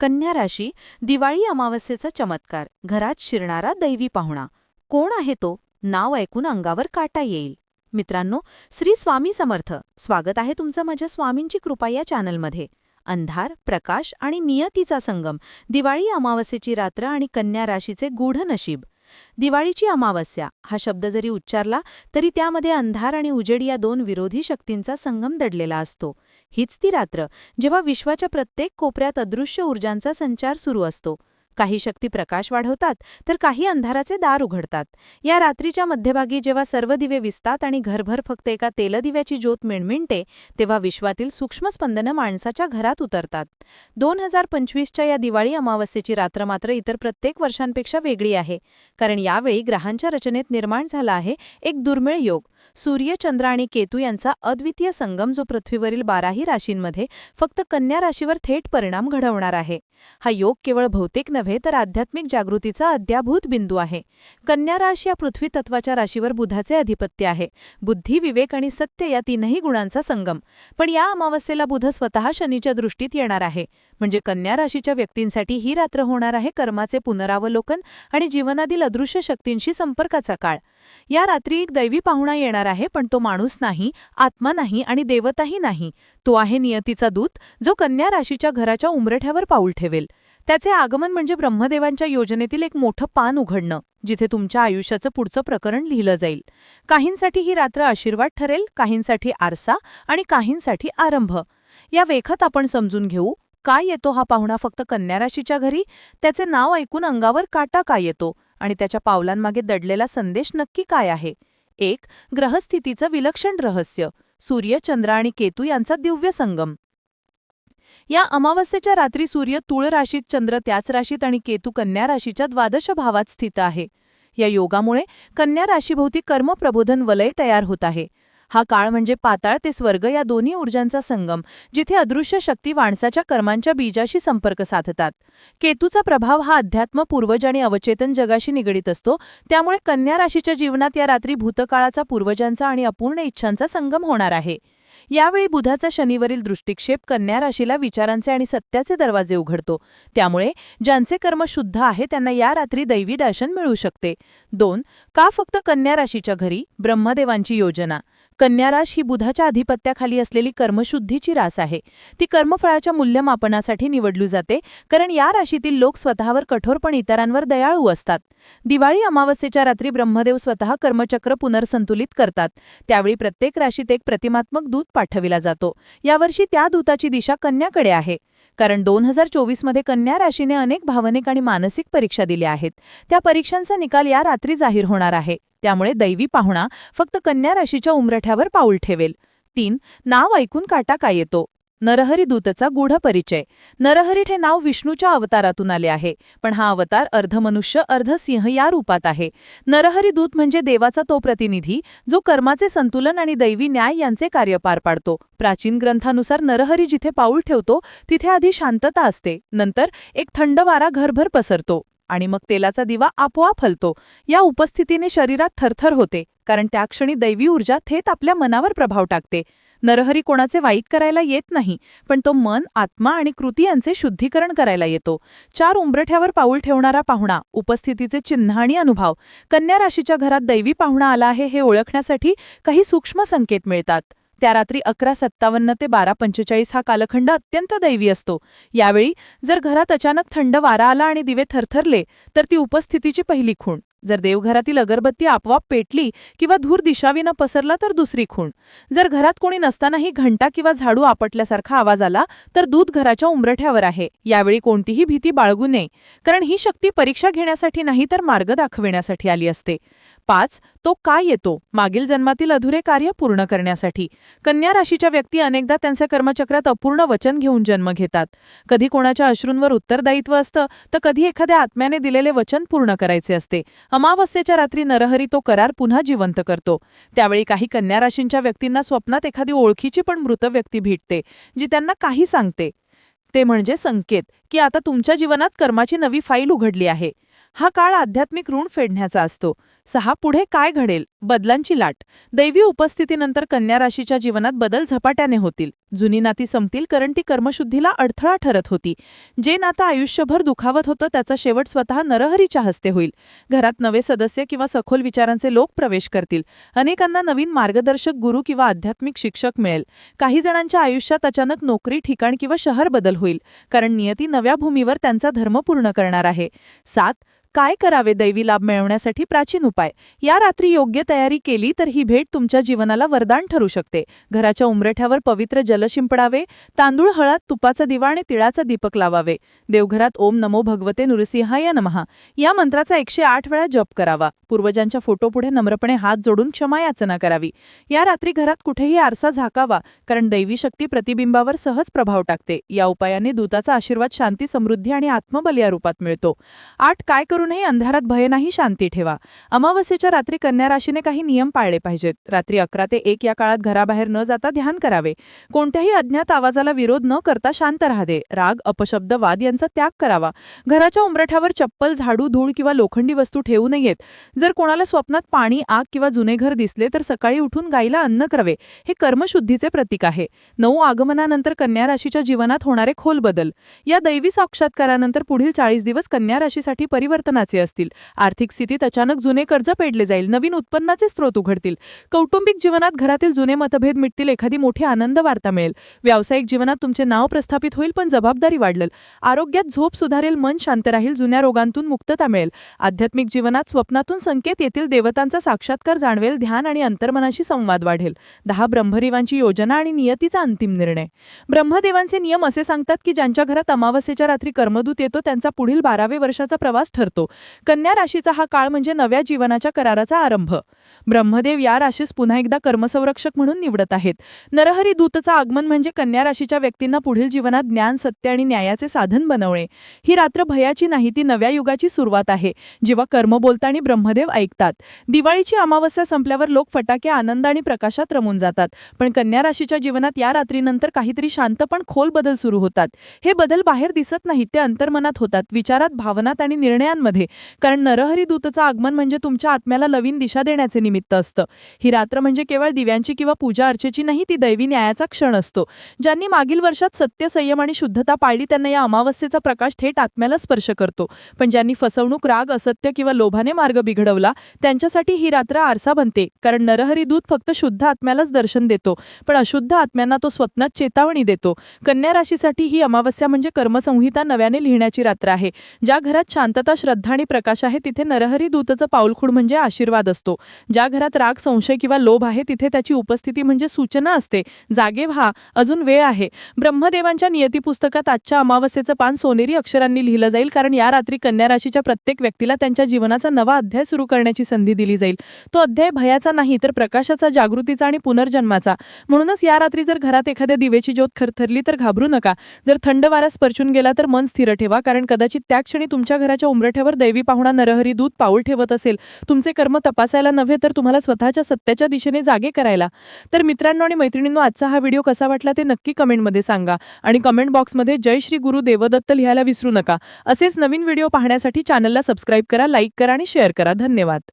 कन्या राशी दिवाळी अमावस्येचा चमत्कार. घरात शिरणारा दैवी पाहुणा. कोण आहे तो? नाव ऐकून अंगावर काटा येईल. मित्रांनो श्री स्वामी समर्थ. स्वागत आहे तुमचं माझ्या स्वामींची कृपा या चॅनलमध्ये. अंधार प्रकाश आणि नियतीचा संगम. दिवाळी अमावस्येची रात्र आणि कन्या राशीचे गूढ नशीब. दिवाळीची अमावस्या. हा शब्द जरी उच्चारला तरी त्यामध्ये अंधार आणि उजेड या दोन विरोधी शक्तींचा संगम दडलेला असतो. हीच ती रात्र जेव्हा विश्वाच्या प्रत्येक कोपऱ्यात अदृश्य ऊर्जांचा संचार सुरू असतो. काही शक्ती प्रकाश वाढवतात तर काही अंधाराचे दार उघडतात. या रात्रीच्या मध्यभागी जेव्हा सर्व दिवे विसतात आणि घरभर फक्त एका तेलदिव्याची ज्योत मिणमिणते तेव्हा विश्वातील सूक्ष्म स्पंदनं माणसाच्या घरात उतरतात. दोन हजार पंचवीसच्या या दिवाळी अमावस्येची रात्र मात्र इतर प्रत्येक वर्षांपेक्षा वेगळी आहे. कारण यावेळी ग्रहांच्या रचनेत निर्माण झाला आहे एक दुर्मिळ योग. सूर्य चंद्र आणि केतू यांचा अद्वितीय संगम जो पृथ्वीवरील बाराही राशींमध्ये फक्त कन्या राशीवर थेट परिणाम घडवणार आहे. हा योग केवळ भौतिक नव्हे नव्हे तर आध्यात्मिक जागृतीचा अद्याभूत बिंदू आहे. कन्या राशी या पृथ्वी तत्वाच्या राशीवर बुधाचे अधिपत्य आहे. बुद्धी विवेक आणि सत्य या तीनही गुणांचा संगम. पण या अमावस्येला बुध स्वतः शनीच्या दृष्टीत येणार आहे. म्हणजे कन्या राशीच्या व्यक्तींसाठी ही रात्र होणार आहे कर्माचे पुनरावलोकन आणि जीवनातील अदृश्य शक्तींशी संपर्काचा काळ. या रात्री एक दैवी पाहुणा येणार आहे पण तो माणूस नाही आत्मा नाही आणि देवताही नाही. तो आहे नियतीचा दूत जो कन्या राशीच्या घराच्या उंबरठ्यावर पाऊल ठेवेल. त्याचे आगमन म्हणजे ब्रह्मदेवांच्या योजनेतील एक मोठं पान उघडणं जिथे तुमच्या आयुष्याचं पुढचं प्रकरण लिहिलं जाईल. काहींसाठी ही रात्र आशीर्वाद ठरेल काहींसाठी आरसा आणि काहींसाठी आरंभ. या वेखत आपण समजून घेऊ काय येतो हा पाहुणा फक्त कन्याराशीच्या घरी? त्याचे नाव ऐकून अंगावर काटा काय येतो? आणि त्याच्या पावलांमागे दडलेला संदेश नक्की काय आहे? एक ग्रहस्थितीचं विलक्षण रहस्य. सूर्य चंद्र आणि केतू यांचा दिव्य संगम. या अमावस्येच्या रात्री सूर्य तुळ राशीत चंद्र त्याच राशीत आणि केतू कन्या राशीच्या द्वादश भावात स्थित आहे. या योगामुळे कन्या राशीभोवती कर्मप्रबोधन वलय तयार होत आहे. हा काळ म्हणजे पाताळ ते स्वर्ग या दोन्ही ऊर्जांचा संगम जिथे अदृश्य शक्ती माणसाच्या कर्मांच्या बीजाशी संपर्क साधतात. केतूचा प्रभाव हा अध्यात्म पूर्वज आणि अवचेतन जगाशी निगडीत असतो. त्यामुळे कन्या राशीच्या जीवनात या रात्री भूतकाळाचा पूर्वजांचा आणि अपूर्ण इच्छांचा संगम होणार आहे. यावेळी बुधाचा शनिवरील दृष्टिक्षेप कन्या राशीला विचारांचे आणि सत्याचे दरवाजे उघडतो. त्यामुळे ज्यांचे कर्म शुद्ध आहे त्यांना या रात्री दैवी दर्शन मिळू शकते. दोन का फक्त कन्या राशीच्या घरी? ब्रह्मदेवांची योजना. कन्याराश ही बुधाच्या अधिपत्याखाली असलेली कर्मशुद्धीची रास आहे. ती कर्मफळाच्या मूल्यमापनासाठी निवडली जाते कारण या राशीतील लोक स्वतःवर कठोर पण इतरांवर दयाळू असतात. दिवाळी अमावस्येच्या रात्री ब्रह्मदेव स्वतः कर्मचक्र पुनर्संतुलित करतात. त्यावेळी प्रत्येक राशीत एक प्रतिमात्मक दूत पाठविला जातो. यावर्षी त्या दूताची दिशा कन्याकडे आहे. कारण दोन हजार चोवीसमध्ये कन्या राशीने अनेक भावनिक आणि मानसिक परीक्षा दिल्या आहेत. त्या परीक्षांचा निकाल या रात्री जाहीर होणार आहे. त्यामुळे दैवी पाहुणा फक्त कन्या राशीच्या उमरठ्यावर पाऊल ठेवेल. तीन नाव ऐकून काटा काय येतो? नरहरी दूतचा गूढ परिचय. नरहरीठ हे नाव विष्णूच्या अवतारातून आले आहे पण हा अवतार अर्धमनुष्य अर्धसिंह या रूपात आहे. नरहरी दूत म्हणजे देवाचा तो प्रतिनिधी जो कर्माचे संतुलन आणि दैवी न्याय यांचे कार्य पार पाडतो. प्राचीन ग्रंथानुसार नरहरी जिथे पाऊल ठेवतो तिथे आधी शांतता असते नंतर एक थंड वारा घरभर पसरतो. आणि मग तेलाचा दिवा आपोआप हलतो. या उपस्थितीने शरीरात थरथर होते कारण त्या क्षणी दैवी ऊर्जा थेट आपल्या मनावर प्रभाव टाकते. नरहरी कोणाचे वाईट करायला येत नाही पण तो मन आत्मा आणि कृती यांचे शुद्धीकरण करायला येतो. चार उंबरठ्यावर पाऊल ठेवणारा पाहुणा उपस्थितीचे चिन्ह आणि अनुभव. कन्या राशीच्या घरात दैवी पाहुणा आला आहे हे ओळखण्यासाठी काही सूक्ष्म संकेत मिळतात. त्या रात्री अकरा सत्तावन्न ते बारा पंचेचाळीस हा कालखंड अत्यंत दैवी असतो. यावेळी जर घरात अचानक थंड वारा आला आणि दिवे थरथरले तर ती उपस्थितीची पहिली खूण. जर देवघरातील अगरबत्ती आपोआप पेटली किंवा धूर दिशावीनं पसरला तर दुसरी खूण. जर घरात कोणी नसतानाही घंटा किंवा झाडू आपटल्यासारखा आवाज आला तर दूध घराच्या उंबरठ्यावर आहे. यावेळी कोणतीही भीती बाळगू नये कारण ही शक्ती परीक्षा घेण्यासाठी नाही तर मार्ग दाखविण्यासाठी आली असते. पाच तो काय येतो? मागील जन्मातील अधुरे कार्य पूर्ण करण्यासाठी. कन्या राशीच्या व्यक्ती अनेकदा त्यांच्या कर्मचक्रात अपूर्ण वचन घेऊन जन्म घेतात. कधी कोणाच्या अश्रूंवर उत्तरदायित्व असतं तर कधी एखाद्या आत्म्याने दिलेले वचन पूर्ण करायचे असते. अमावस्येच्या रात्री नरहरी तो करार पुन्हा जिवंत करतो. त्यावेळी काही कन्या राशींच्या व्यक्तींना स्वप्नात एखादी ओळखीची पण मृत व्यक्ती भेटते जी त्यांना काही सांगते. ते म्हणजे संकेत की आता तुमच्या जीवनात कर्माची नवी फाईल उघडली आहे. हा काळ आध्यात्मिक ऋण फेडण्याचा असतो. सहा पुढे काय घडेल? बदलांची लाट. दैवी उपस्थितीनंतर कन्या राशीच्या जीवनात बदल झपाट्याने होतील. जुनी नाती संपतील कारण ती कर्मशुद्धीला अडथळा ठरत होती. जे नातं आयुष्यभर दुखावत होतं त्याचा शेवट स्वतः नरहरीच्या हस्ते होईल. घरात नवे सदस्य किंवा सखोल विचारांचे लोक प्रवेश करतील. अनेकांना नवीन मार्गदर्शक गुरु किंवा आध्यात्मिक शिक्षक मिळेल. काही जणांच्या आयुष्यात अचानक नोकरी ठिकाण किंवा शहर बदल होईल कारण नियती नव्या भूमीवर त्यांचा धर्म पूर्ण करणार आहे. सात काय करावे दैवी लाभ मिळवण्यासाठी प्राचीन उपाय? या रात्री योग्य तयारी केली तर ही भेट तुमच्या जीवनाला वरदान ठरू शकते. घराच्या उंबरठ्यावर पवित्र जल शिंपडावे तांदूळ हळद तुपाचा दिवा आणि तिळाचा दीपक लावावे. देवघरात ओम नमो भगवते नृसिंहाय नमहा. या मंत्राचा एकशे आठ वेळा जप करावा. पूर्वजांच्या फोटोपुढे नम्रपणे हात जोडून क्षमा याचना करावी. या रात्री घरात कुठेही आरसा झाकावा कारण दैवी शक्ती प्रतिबिंबावर सहज प्रभाव टाकते. या उपायाने दूताचा आशीर्वाद शांती समृद्धी आणि आत्मबल या रूपात मिळतो. आठ काय करूनही अंधारात भय नाही शांती ठेवा. अमावस्येच्या रात्री कन्या राशीने काही नियम पाळले पाहिजेत. रात्री अकरा ते एक या काळात घराबाहेर न जाता ध्यान करावे. कोणत्याही अज्ञात आवाजाला विरोध न करता शांत राहावे राग अपशब्द वाद यांचा त्याग करावा. घराच्या उंबरठ्यावर चप्पल झाडू धूळ किंवा लोखंडी वस्तू ठेवू नयेत. जर कोणाला स्वप्नात पाणी आग किंवा जुने घर दिसले तर सकाळी उठून गायीला अन्न करावे. हे कर्मशुद्धीचे प्रतीक आहे. नऊ आगमनानंतर कन्या राशीच्या जीवनात होणारे खोल बदल. या दैवी साक्षात्कारानंतर पुढील चाळीस दिवस कन्या राशीसाठी परिवर्तन उत्पन्नाचे असतील. आर्थिक स्थितीत अचानक जुने कर्ज पेडले जाईल. नवीन उत्पन्नाचे स्रोत उघडतील. कौटुंबिक जीवनात घरातील जुने मतभेद मिटतील. एखादी मोठी आनंद वार्ता मिळेल. व्यावसायिक जीवनात तुमचे नाव प्रस्थापित होईल पण जबाबदारी वाढलं आरोग्यात झोप सुधारेल मन शांत राहील जुन्या रोगांतून मुक्तता मिळेल. आध्यात्मिक जीवनात स्वप्नातून संकेत येतील देवतांचा साक्षात्कार जाणवेल ध्यान आणि अंतर्मनाशी संवाद वाढेल. दहा ब्रह्मदेवांची योजना आणि नियतीचा अंतिम निर्णय. ब्रह्मदेवांचे नियम असे सांगतात की ज्यांच्या घरात अमावस्येच्या रात्री कर्मदूत येतो त्यांचा पुढील बारावे वर्षाचा प्रवास ठरतो. कन्या राशीचा हा काळ म्हणजे नव्या जीवनाच्या कराराचा आरंभ. ब्रह्मदेव या राशीस पुन्हा एकदा कर्मसंरक्षक म्हणून निवडत आहेत. नरहरी दूतचं आगमन म्हणजे कन्या राशीच्या व्यक्तींना पुढील जीवनात ज्ञान सत्य आणि न्यायाचे साधन बनवणे. ही रात्र भयाची नाही ती नव्या युगाची सुरुवात आहे जेव्हा कर्म बोलता आणि ब्रह्मदेव ऐकतात. दिवाळीची अमावस्या संपल्यावर लोक फटाके आनंद आणि प्रकाशात रमून जातात. पण कन्या राशीच्या जीवनात या रात्रीनंतर काहीतरी शांत पण खोल बदल सुरू होतात. हे बदल बाहेर दिसत नाहीत ते अंतर्मनात होतात. विचारात भावनात आणि निर्णयांमध्ये कारण नरहरी दूतचं आगमन म्हणजे तुमच्या आत्म्याला नवीन दिशा देण्याचे निमित्त असतं. ही रात्र म्हणजे केवळ दिव्यांची किंवा पूजा अर्चेची नाही ती दैवी न्यायाचा क्षण असतो. ज्यांनी मागील वर्षात सत्य संयम आणि शुद्धता पाळली त्यांना या अमावस्येचा प्रकाश थेट आत्म्याला स्पर्श करतो. पण ज्यांनी फसवणूक राग असत्य किंवा लोभाने मार्ग बिघडवला त्यांच्यासाठी ही रात्र आरसा बनते. कारण नरहरी दूत फक्त शुद्ध आत्म्यालाच दर्शन देतो पण अशुद्ध आत्म्यांना तो स्वप्नात चेतावणी देतो. कन्या राशीसाठी ही अमावस्या म्हणजे कर्मसंहिता नव्याने लिहिण्याची रात्र आहे. ज्या घरात शांतता श्रद्धा आणि प्रकाश आहे तिथे नरहरी दूतचं पाऊलखुड म्हणजे आशीर्वाद असतो. ज्या घरात राग संशय किंवा लोभ आहे तिथे त्याची उपस्थिती म्हणजे सूचना असते. जागे व्हा अजून वेळ आहे. ब्रह्मदेवांच्या नियती पुस्तकात आजच्या अमावस्येचं पान सोनेरी अक्षरांनी लिहिलं जाईल कारण या रात्री कन्या राशीच्या प्रत्येक व्यक्तीला त्यांच्या जीवनाचा नवा अध्याय सुरू करण्याची संधी दिली जाईल. तो अध्याय भयाचा नाही तर प्रकाशाचा जागृतीचा आणि पुनर्जन्माचा. म्हणूनच या रात्री जर घरात एखाद्या दिवेची ज्योत खरथरली तर घाबरू नका. जर थंड वारा स्पर्शून गेला तर मन स्थिर ठेवा कारण कदाचित त्या क्षणी तुमच्या घराच्या तुमच्यावर दैवी पाहुणा नरहरी दूत पाऊल ठेवत असेल. तुमचे कर्म तपासायला नव्हे तर तुम्हाला स्वतःच्या सत्याच्या दिशेने जागे करायला. तर मित्रांनो आणि मैत्रिणींनो आजचा हा व्हिडिओ कसा वाटला ते नक्की कमेंटमध्ये सांगा. आणि कमेंट बॉक्समध्ये जय श्री गुरु देवदत्त लिहायला विसरू नका. असेच नवीन व्हिडिओ पाहण्यासाठी चॅनलला सबस्क्राईब करा लाईक करा आणि शेअर करा. धन्यवाद.